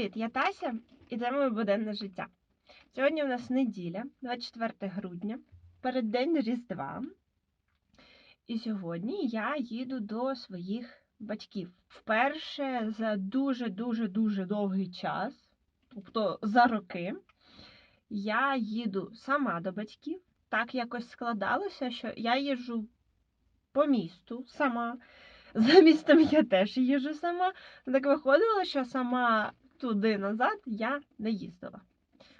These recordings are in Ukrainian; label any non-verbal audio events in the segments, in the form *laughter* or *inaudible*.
Привіт, я Тася, і це моє буденне життя. Сьогодні у нас неділя, 24 грудня, переддень Різдва. І сьогодні я їду до своїх батьків. Вперше за дуже-дуже дуже довгий час, тобто за роки, я їду сама до батьків. Так якось складалося, що я їжджу по місту сама. *laughs* За містом я теж їжджу сама. Так виходило, що сама туди назад я не їздила.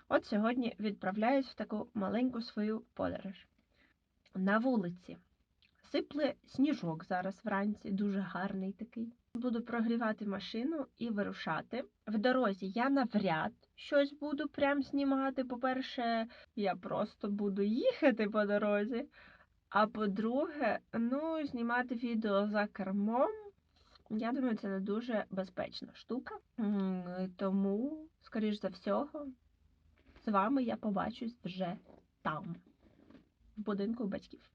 От сьогодні відправляюсь в таку маленьку свою подорож. На вулиці сипле сніжок зараз вранці, дуже гарний такий. Буду прогрівати машину і вирушати. В дорозі я навряд щось буду прям знімати. По-перше, я просто буду їхати по дорозі. А по-друге, ну, знімати відео за кермом, я думаю, це не дуже безпечна штука. Тому, скоріш за всього, з вами я побачусь вже там, в будинку батьків.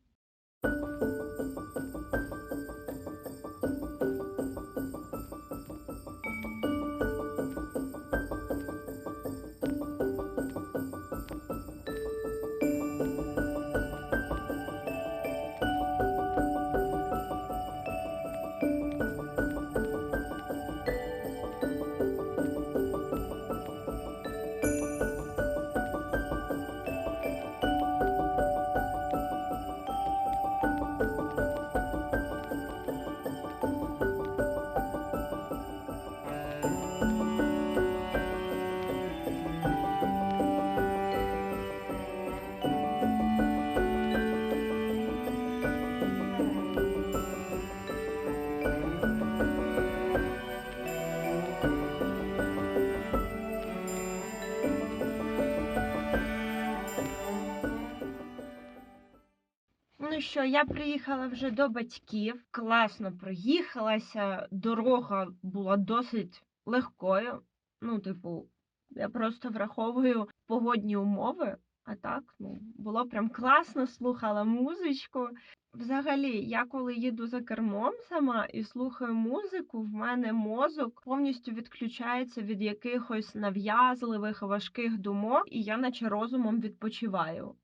Що, я приїхала вже до батьків, класно проїхалася. Дорога була досить легкою. Ну, типу, я просто враховую погодні умови, а так, ну, було прям класно, слухала музичку. Взагалі, я коли їду за кермом сама і слухаю музику, в мене мозок повністю відключається від якихось нав'язливих важких думок, і я наче розумом відпочиваю.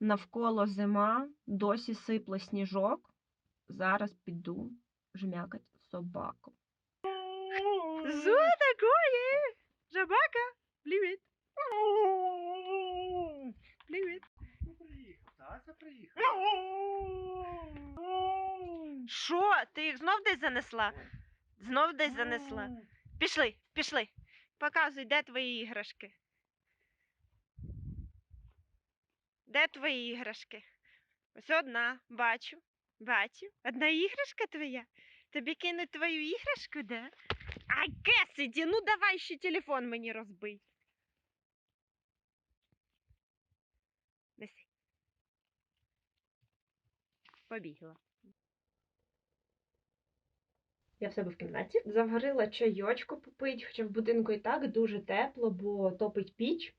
Навколо зима, досі сипле сніжок. Зараз піду жмякать собаку. Що такое? Жабака? Привіт. Привіт. Тася приїхав. Що? Ти їх знов десь занесла? Знов десь занесла? Пішли, пішли. Показуй, де твої іграшки. Де твої іграшки? Ось одна, бачу, бачу. Одна іграшка твоя? Тобі кинуть твою іграшку, де? Ай, Кесиді, ну давай ще телефон мені розбий. Неси. Побігла. Я в себе в кімнаті заварила чайочку попить, хоча в будинку і так дуже тепло, бо топить піч.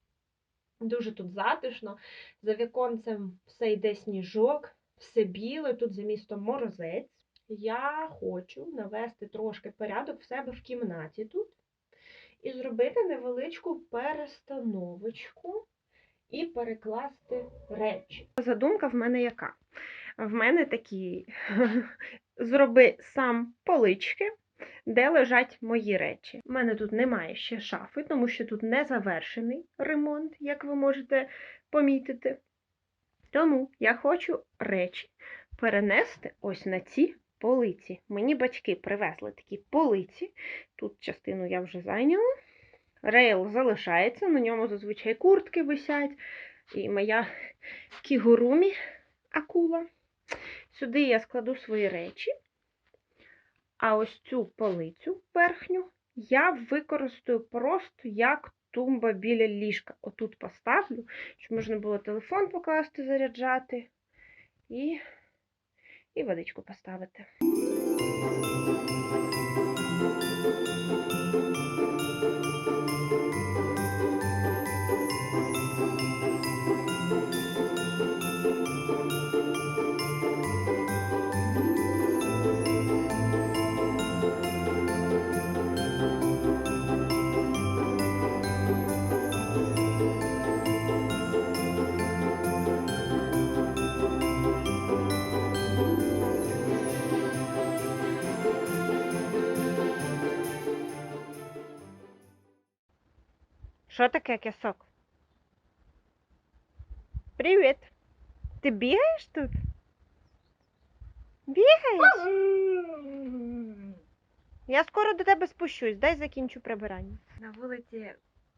Дуже тут затишно. За віконцем все йде сніжок, все біле, тут за містом морозець. Я хочу навести трошки порядок в себе в кімнаті тут і зробити невеличку перестановочку і перекласти речі. Задумка в мене яка? В мене такі *laughs* зроби сам полички, де лежать мої речі. У мене тут немає ще шафи, тому що тут не завершений ремонт, як ви можете помітити. Тому я хочу речі перенести ось на ці полиці. Мені батьки привезли такі полиці. Тут частину я вже зайняла. Рейл залишається, на ньому зазвичай куртки висять. І моя кігурумі акула. Сюди я складу свої речі. А ось цю полицю верхню я використаю просто як тумба біля ліжка. Отут поставлю, щоб можна було телефон покласти, заряджати і, і водичку поставити. Що таке кисок? Привіт. Ти бігаєш тут? Бігаєш? Я скоро до тебе спущусь, дай закінчу прибирання. На вулиці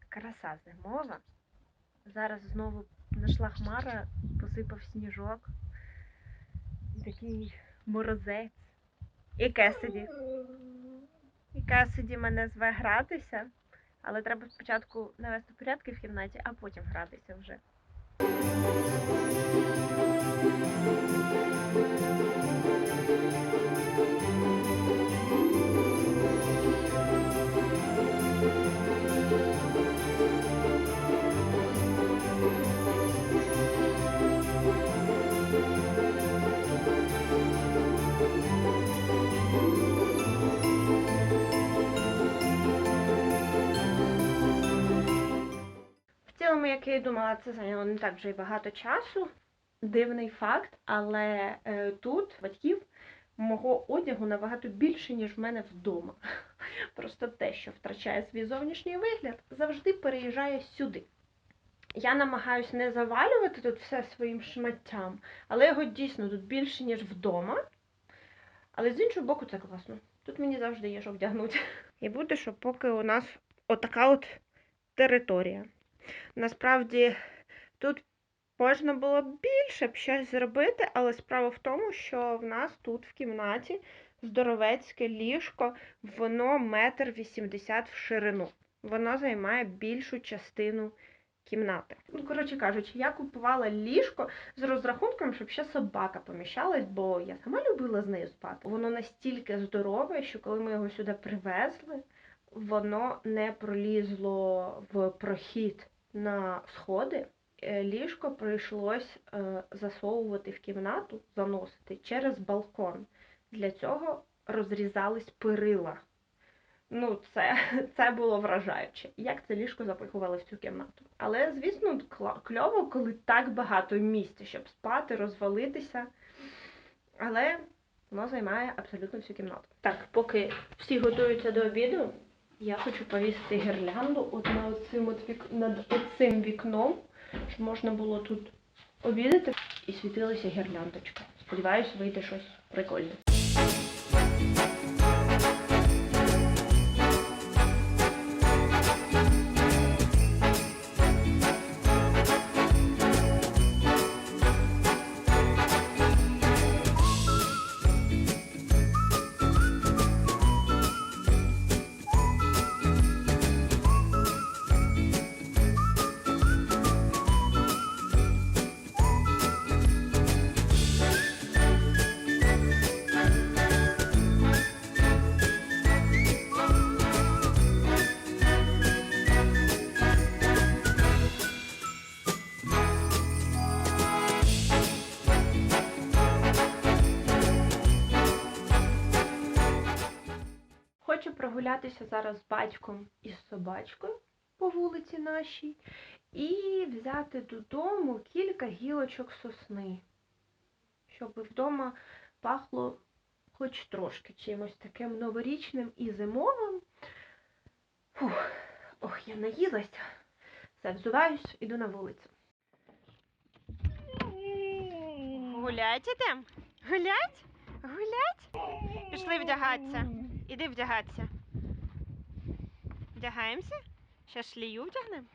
краса зимова. Зараз знову знайшла хмара, посипав сніжок. Такий морозець. І Кесиді. І Кесиді мене зве гратися, але треба спочатку навести порядки в кімнаті, а потім гратися вже. В як я і думала, це зайняло не так вже й багато часу. Дивний факт, але е, тут батьків мого одягу набагато більше, ніж в мене вдома. *laughs* Просто те, що втрачає свій зовнішній вигляд, завжди переїжджає сюди. Я намагаюся не завалювати тут все своїм шматтям, але його дійсно тут більше, ніж вдома. Але з іншого боку, це класно. Тут мені завжди є що вдягнути. І буде, що поки у нас отака от територія. Насправді тут можна було б більше б щось зробити, але справа в тому, що в нас тут в кімнаті здоровецьке ліжко, воно метр вісімдесят в ширину. Воно займає більшу частину кімнати. Ну, коротше кажучи, я купувала ліжко з розрахунком, щоб ще собака поміщалась, бо я сама любила з нею спати. Воно настільки здорове, що коли ми його сюди привезли, воно не пролізло в прохід на сходи. Е, Ліжко прийшлось е, засовувати в кімнату, заносити через балкон. Для цього розрізались перила. Ну, це, *laughs* це було вражаюче. Як це ліжко запихували в цю кімнату. Але, звісно, кльово, коли так багато місця, щоб спати, розвалитися. Але воно займає абсолютно всю кімнату. Так, поки всі готуються до обіду, я хочу повісити гірлянду от на оцим от вік... над оцим вікном, щоб можна було тут обідати і світилася гірляндочка. Сподіваюсь, вийде щось прикольне. Прогулятися зараз з батьком і з собачкою по вулиці нашій і взяти додому кілька гілочок сосни, щоб вдома пахло хоч трошки чимось таким новорічним і зимовим. Фух, ох, я наїлася. Все, взуваюсь, іду на вулицю. Гулять ідем? Гулять? Гулять? Пішли вдягатися. Іди вдягатися. Вдягаємося? Ще шлію вдягнемо.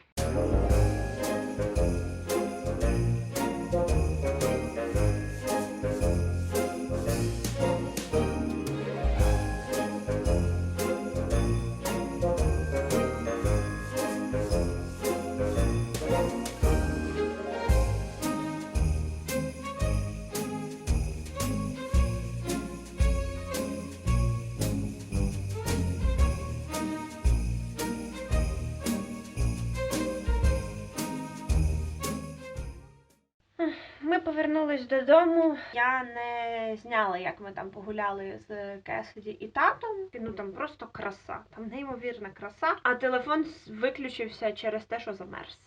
Ми повернулись додому. Я не зняла, як ми там погуляли з Кесіді і татом. Ну там просто краса. Там неймовірна краса. А телефон виключився через те, що замерз.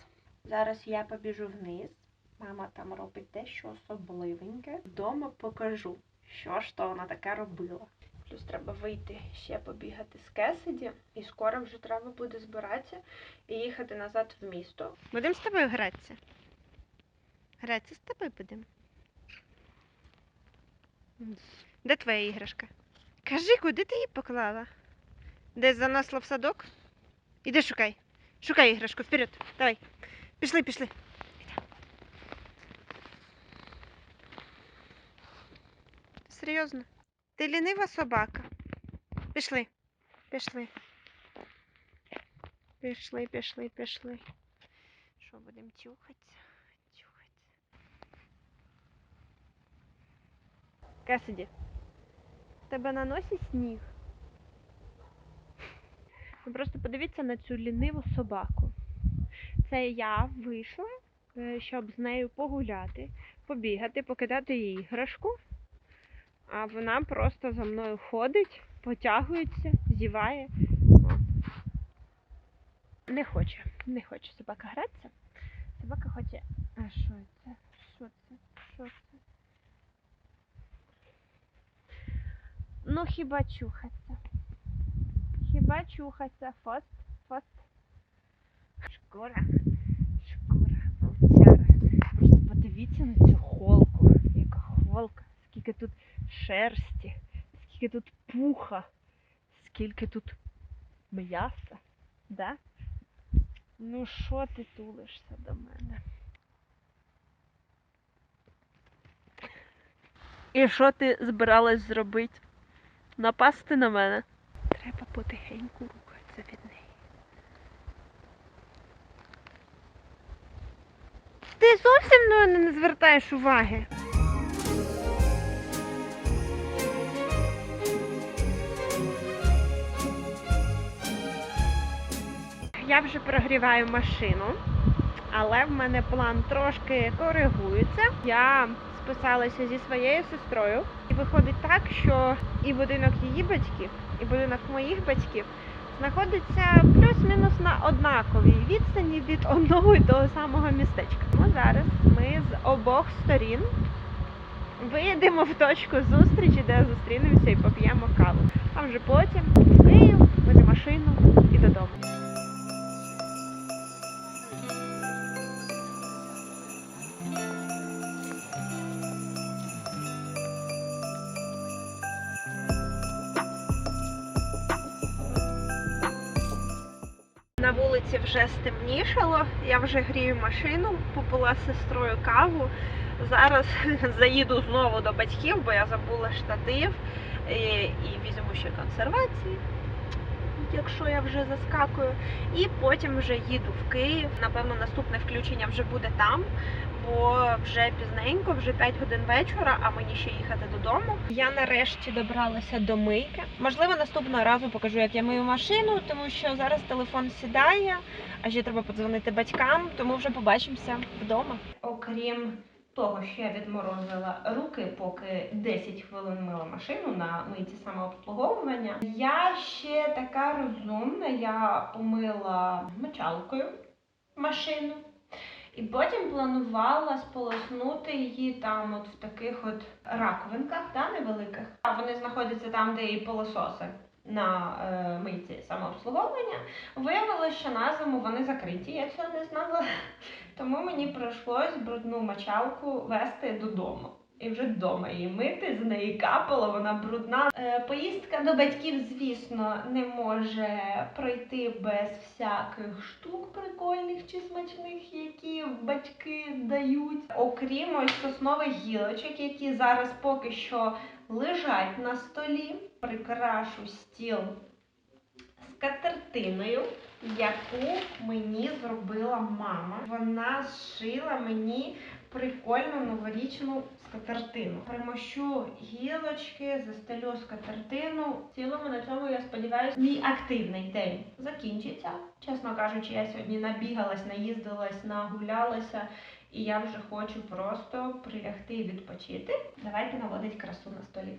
Зараз я побіжу вниз. Мама там робить дещо особливеньке. Вдома покажу, що ж то вона таке робила. Плюс треба вийти ще побігати з Кесиді, і скоро вже треба буде збиратися і їхати назад в місто. Будемо з тобою гратися? Гратися з тобою будемо. Де твоя іграшка? Кажи, куди ти її поклала? Десь занесла в садок? Іди шукай. Шукай іграшку, вперед. Давай. Пішли, пішли. Серйозно? Ти лінива собака. Пішли. Пішли. Пішли, пішли, пішли. Що, будемо тюхатися? Касиді. в Тебе на носі сніг. Ви просто подивіться на цю ліниву собаку. Це я вийшла, е, щоб з нею погуляти, побігати, покидати їй іграшку. А вона просто за мною ходить, потягується, зіває. Не хоче, не хоче собака гратися. Собака хоче. А що це? Що це? Що це? Ну, хіба чухаться? Хіба чухаться? Фост, фост. Шкура, шкура, вовчара. Просто подивіться на цю холку. Яка холка, скільки тут шерсті, скільки тут пуха, скільки тут м'яса, да? Ну що ти тулишся до мене? І що ти збиралась зробити? Напасти на мене? Треба потихеньку рухатися від неї. Ти зовсім на мене не звертаєш уваги. Я вже прогріваю машину, але в мене план трошки коригується. Я списалася зі своєю сестрою, і виходить так, що і будинок її батьків, і будинок моїх батьків знаходиться плюс-мінус на однаковій відстані від одного і того самого містечка. Тому зараз ми з обох сторін виїдемо в точку зустрічі, де зустрінемося і поп'ємо каву. А вже потім Київ, буде машину і додому. Вулиці вже стемнішало, я вже грію машину, попила сестрою каву. Зараз *laughs* заїду знову до батьків, бо я забула штатив і візьму ще консервації, якщо я вже заскакую. І потім вже їду в Київ. Напевно, наступне включення вже буде там, бо вже пізненько, вже 5 годин вечора, а мені ще їхати додому. Я нарешті добралася до мийки. Можливо, наступного разу покажу, як я мию машину, тому що зараз телефон сідає, а ще треба подзвонити батькам, тому вже побачимося вдома. Окрім того, що я відморозила руки, поки 10 хвилин мила машину на мийці самообслуговування. Я ще така розумна, я помила мочалкою машину. І потім планувала сполоснути її там от в таких от раковинках, та, невеликих. Вони знаходяться там, де і пилососи на е, митці самообслуговування. Виявилося, що на зиму вони закриті, я цього не знала. *laughs* Тому мені прийшлось брудну мочалку вести додому. І вже вдома її мити, з неї капало, вона брудна. Е, поїздка до батьків, звісно, не може пройти без всяких штук прикольних чи смачних, які батьки дають. Окрім ось соснових гілочок, які зараз поки що лежать на столі. Прикрашу стіл скатертиною, яку мені зробила мама. Вона зшила мені прикольну новорічну скатертину. Примощу гілочки, застелю скатертину. В цілому на цьому я сподіваюся, мій активний день закінчиться. Чесно кажучи, я сьогодні набігалась, наїздилась, нагулялася. І я вже хочу просто прилягти і відпочити. Давайте наводить красу на столі.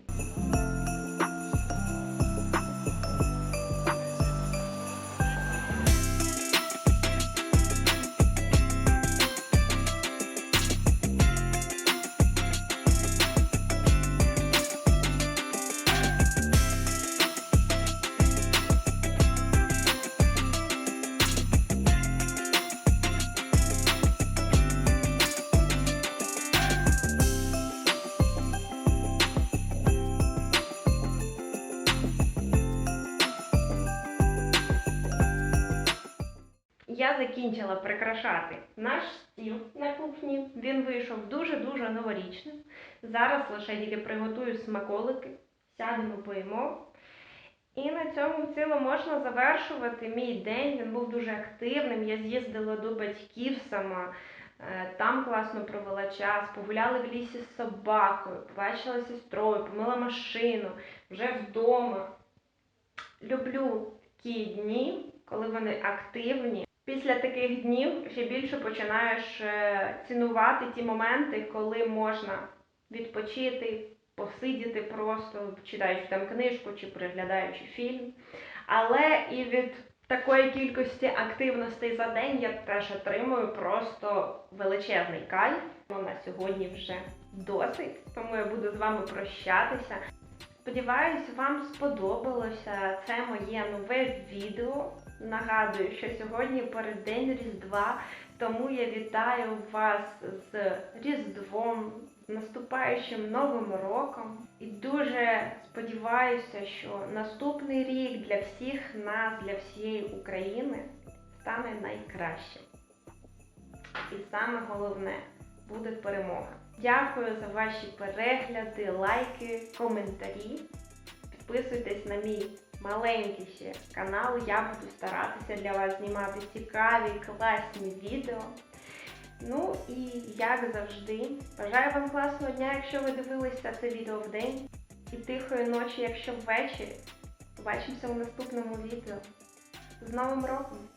Закінчила прикрашати наш стіл на кухні. Він вийшов дуже-дуже новорічним. Зараз лише тільки приготую смаколики, сядемо, поїмо. І на цьому в цілому можна завершувати мій день. Він був дуже активним. Я з'їздила до батьків сама. Е, Там класно провела час, погуляли в лісі з собакою, побачила сестрою, помила машину, вже вдома. Люблю такі дні, коли вони активні. Після таких днів ще більше починаєш е, цінувати ті моменти, коли можна відпочити, посидіти просто, читаючи там книжку чи переглядаючи фільм. Але і від такої кількості активностей за день я теж отримую просто величезний кайф. На сьогодні вже досить, тому я буду з вами прощатися. Сподіваюсь, вам сподобалося це моє нове відео. Нагадую, що сьогодні переддень Різдва, тому я вітаю вас з Різдвом, з наступаючим Новим роком. І дуже сподіваюся, що наступний рік для всіх нас, для всієї України стане найкращим. І саме головне буде перемога. Дякую за ваші перегляди, лайки, коментарі. Підписуйтесь на мій маленький ще канали, Я буду старатися для вас знімати цікаві, класні відео. Ну і як завжди, бажаю вам класного дня, якщо ви дивилися це відео в день, і тихої ночі, якщо ввечері. Побачимося у наступному відео. З Новим роком!